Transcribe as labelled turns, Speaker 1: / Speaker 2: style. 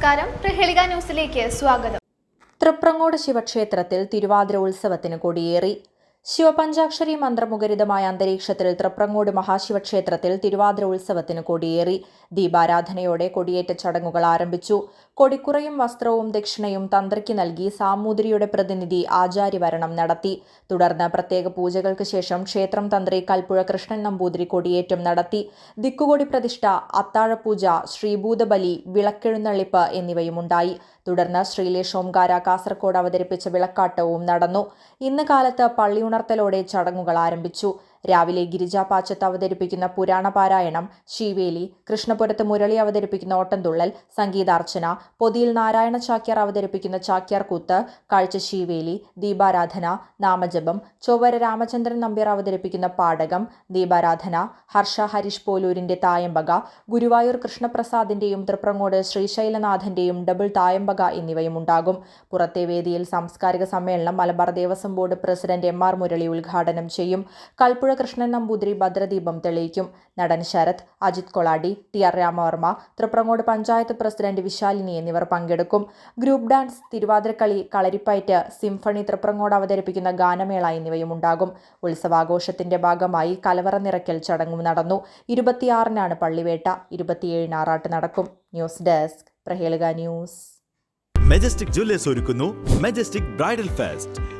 Speaker 1: നമസ്കാരം. പ്രഹേളിക ന്യൂസിലേക്ക് സ്വാഗതം.
Speaker 2: തൃപ്രങ്ങോട് ശിവക്ഷേത്രത്തിൽ തിരുവാതിര ഉത്സവത്തിന് കൊടിയേറി. ശിവപഞ്ചാക്ഷരി മന്ത്രമുഖരിതമായ അന്തരീക്ഷത്തിൽ തൃപ്രങ്ങോട് മഹാശിവക്ഷേത്രത്തിൽ തിരുവാതിര ഉത്സവത്തിന് കൊടിയേറി. ദീപാരാധനയോടെ കൊടിയേറ്റ ചടങ്ങുകൾ ആരംഭിച്ചു. കൊടിക്കുറയും വസ്ത്രവും ദക്ഷിണയും തന്ത്രിക്ക് നൽകി സാമൂതിരിയുടെ പ്രതിനിധി ആചാര്യവരണം നടത്തി. തുടർന്ന് പ്രത്യേക പൂജകൾക്ക് ശേഷം ക്ഷേത്രം തന്ത്രി കൽപ്പുഴ കൃഷ്ണൻ നമ്പൂതിരി കൊടിയേറ്റം നടത്തി. ദിക്കുകൊടി പ്രതിഷ്ഠ അത്താഴപൂജ ശ്രീഭൂതബലി വിളക്കെഴുന്നള്ളിപ്പ് എന്നിവയുമുണ്ടായി. തുടർന്ന് ശ്രീലേഷ് ഓംകാര കാസർഗോഡ് അവതരിപ്പിച്ച വിളക്കാട്ടവും നടന്നു. ഇന്ന് കാലത്ത് പള്ളിയുണർത്തലോടെ ചടങ്ങുകൾ ആരംഭിച്ചു രാവിലെ ഗിരിജാപാച്ചത്ത് അവതരിപ്പിക്കുന്ന പുരാണ പാരായണം ശിവേലി കൃഷ്ണപുരത്ത് മുരളി അവതരിപ്പിക്കുന്ന ഓട്ടംതുള്ളൽ സംഗീതാർച്ചന പൊതിയിൽ നാരായണ ചാക്യാർ അവതരിപ്പിക്കുന്ന ചാക്യാർ കൂത്ത് കാഴ്ച ശിവേലി ദീപാരാധന നാമജപം ചൊവ്വര രാമചന്ദ്രൻ നമ്പ്യാർ അവതരിപ്പിക്കുന്ന പാടകം ദീപാരാധന ഹർഷ ഹരീഷ് പോലൂരിന്റെ തായമ്പക ഗുരുവായൂർ കൃഷ്ണപ്രസാദിന്റെയും തൃപ്രങ്ങോട് ശ്രീശൈലനാഥന്റെയും ഡബിൾ തായമ്പക എന്നിവയും ഉണ്ടാകും. പുറത്തെ വേദിയിൽ സാംസ്കാരിക സമ്മേളനം Malabar Devaswom board president M R Murali ഉദ്ഘാടനം ചെയ്യും. കൽപ്പുഴ കൃഷ്ണൻ നമ്പൂതിരി ഭദ്രദീപം തെളിയിക്കും. നടൻ Sarath Ajith Kolady T R Ramavarma Triprangode panchayat president Vishalini എന്നിവർ പങ്കെടുക്കും. Group dance Thiruvathirakali kalaripayattu symphony Triprangode അവതരിപ്പിക്കുന്ന ഗാനമേള എന്നിവയും ഉണ്ടാകും. ഉത്സവാഘോഷത്തിന്റെ ഭാഗമായി കലവറ നിറയ്ക്കൽ ചടങ്ങും നടന്നു. ഇരുപത്തിയാറിനാണ് പള്ളിവേട്ട ഇരുപത്തിയേഴിന് ആറാട്ട് നടക്കും. News desk Prahelika news.
Speaker 3: Majestic Jewellers ഒരുക്കുന്നു. Majestic bridal fest